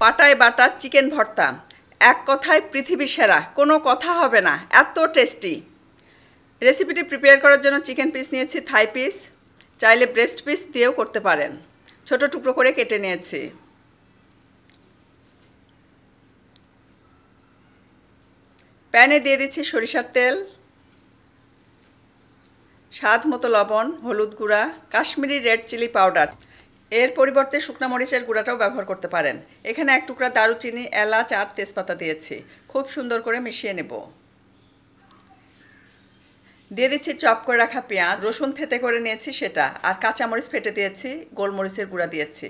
পাটায় বাটা চিকেন ভর্তা। এক কথায় পৃথিবী সেরা, কোনো কথা হবে না, এত টেস্টি। রেসিপিটি প্রিপেয়ার করার জন্য চিকেন পিস নিয়েছি, থাই পিস। চাইলে ব্রেস্ট পিস দিয়েও করতে পারেন। ছোট টুকরো করে কেটে নিয়েছি। প্যানে দিয়ে দিচ্ছি সরিষার তেল। স্বাদ মতো লবণ, হলুদ গুঁড়া, কাশ্মীরি রেড চিলি পাউডার। এর পরিবর্তে শুকনো মরিচের গুঁড়াটাও ব্যবহার করতে পারেন। এখানে এক টুকরা দারুচিনি, এলাচ আর তেজপাতা দিয়েছি। খুব সুন্দর করে মিশিয়ে নেব। দিয়ে দিচ্ছি চপ করে রাখা পেঁয়াজ। রসুন থেতে করে নিয়েছি সেটা। আর কাঁচামরিচ ফেটে দিয়েছি, গোলমরিচের গুঁড়া দিয়েছি।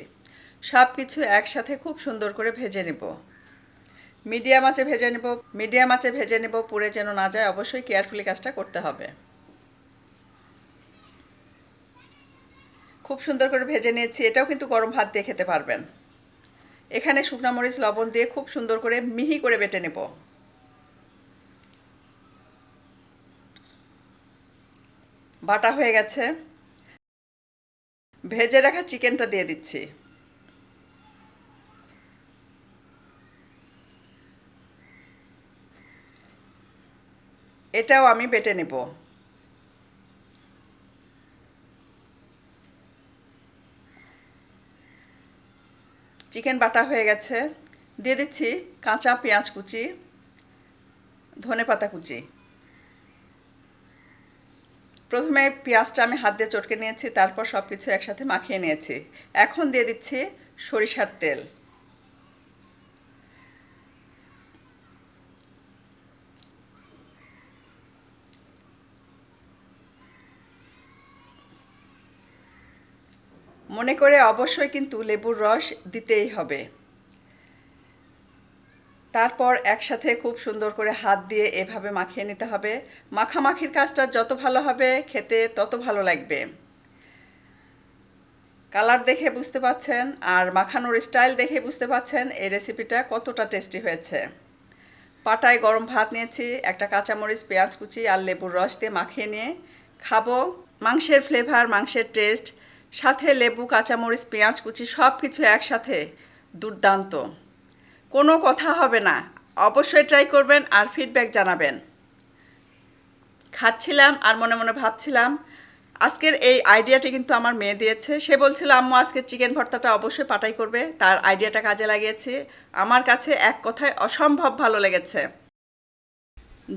সব কিছু একসাথে খুব সুন্দর করে ভেজে নেব। মিডিয়াম আঁচে ভেজে নেব। মিডিয়াম আঁচে ভেজে নেব পুড়ে যেন না যায়। অবশ্যই কেয়ারফুলি কাজটা করতে হবে। খুব সুন্দর করে ভেজে নিয়েছি, এটাও কিন্তু গরম ভাত দিয়ে খেতে পারবেন। এখানে শুকনা মরিচ, লবণ দিয়ে খুব সুন্দর করে মিহি করে বেটে নেব। বাটা হয়ে গেছে। ভেজে রাখা চিকেনটা দিয়ে দিচ্ছি। এটাও আমি বেটে নেব। চিকেন বাটা হয়ে গেছে। দিয়ে দিচ্ছি কাঁচা পেঁয়াজ কুচি, ধনে পাতা কুচি। প্রথমে পেঁয়াজটা আমি হাত দিয়ে চটকে নিয়েছি, তারপর সব কিছু একসাথে মাখিয়ে নিয়েছি। এখন দিয়ে দিচ্ছি সরিষার তেল। মনে করে অবশ্যই কিন্তু লেবুর রস দিতেই হবে। তারপর একসাথে খুব সুন্দর করে হাত দিয়ে এভাবে মাখিয়ে নিতে হবে। মাখামাখির কাজটা যত ভালো হবে, খেতে তত ভালো লাগবে। কালার দেখে বুঝতে পাচ্ছেন আর মাখানোর স্টাইল দেখে বুঝতে পাচ্ছেন এই রেসিপিটা কতটা টেস্টি হয়েছে। পাটায় গরম ভাত নিয়েছি, একটা কাঁচামরিচ, পেঁয়াজ কুচি আর লেবুর রস দিয়ে মাখিয়ে নিয়ে খাব। মাংসের ফ্লেভার মাংসের টেস্ট সাথে লেবু, কাঁচামরিচ, পেঁয়াজ, কুচি সব কিছু একসাথে। দুর্দান্ত। কোনো কথা হবে না। অবশ্যই ট্রাই করবেন আর ফিডব্যাক জানাবেন। খাচ্ছিলাম আর মনে মনে ভাবছিলাম, আজকের এই আইডিয়াটি কিন্তু আমার মেয়ে দিয়েছে। সে বলছিল, আম্মু, আজকে চিকেন ভর্তাটা অবশ্যই পাটাই করবে। তার আইডিয়াটা কাজে লাগিয়েছি। আমার কাছে এক কথায় অসম্ভব ভালো লেগেছে।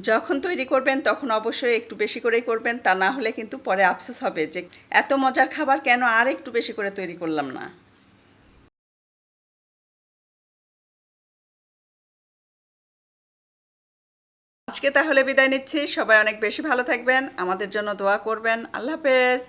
যখন তৈরি করবেন, তখন অবশ্যই একটু বেশি করেই করবেন। তা না হলে কিন্তু পরে আফসোস হবে যে, এত মজার খাবার কেন আর একটু বেশি করে তৈরি করলাম না? আজকে তাহলে বিদায় নিচ্ছি। সবাই অনেক বেশি ভালো থাকবেন। আমাদের জন্য দোয়া করবেন। আল্লাহ হাফেজ।